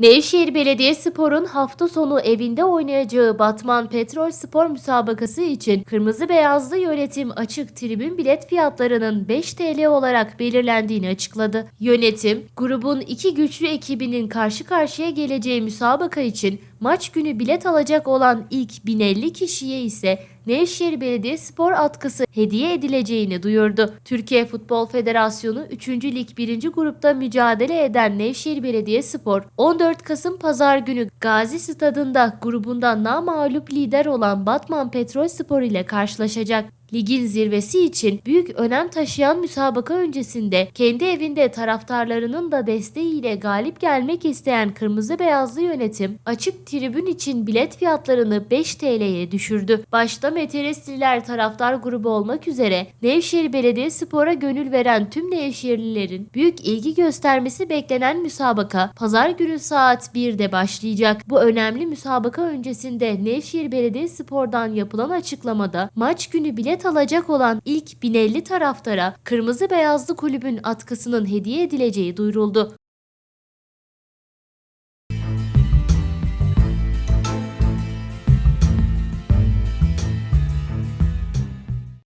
Nevşehir Belediyespor'un hafta sonu evinde oynayacağı Batman Petrol Spor müsabakası için kırmızı beyazlı yönetim açık tribün bilet fiyatlarının 5 TL olarak belirlendiğini açıkladı. Yönetim, grubun iki güçlü ekibinin karşı karşıya geleceği müsabaka için maç günü bilet alacak olan ilk 1050 kişiye ise Nevşehir Belediyespor atkısı hediye edileceğini duyurdu. Türkiye Futbol Federasyonu 3. Lig 1. grupta mücadele eden Nevşehir Belediyespor 14 Kasım Pazar günü Gazi Stadında grubundan namağlup lider olan Batman Petrol Spor ile karşılaşacak. Ligin zirvesi için büyük önem taşıyan müsabaka öncesinde kendi evinde taraftarlarının da desteğiyle galip gelmek isteyen Kırmızı Beyazlı yönetim açık tribün için bilet fiyatlarını 5 TL'ye düşürdü. Başta Meteoristliler taraftar grubu olmak üzere Nevşehir Belediyespor'a gönül veren tüm Nevşehirlilerin büyük ilgi göstermesi beklenen müsabaka pazar günü saat 1'de başlayacak. Bu önemli müsabaka öncesinde Nevşehir Belediyespor'dan yapılan açıklamada maç günü bilet alacak olan ilk 1050 taraftara Kırmızı Beyazlı Kulübün atkısının hediye edileceği duyuruldu.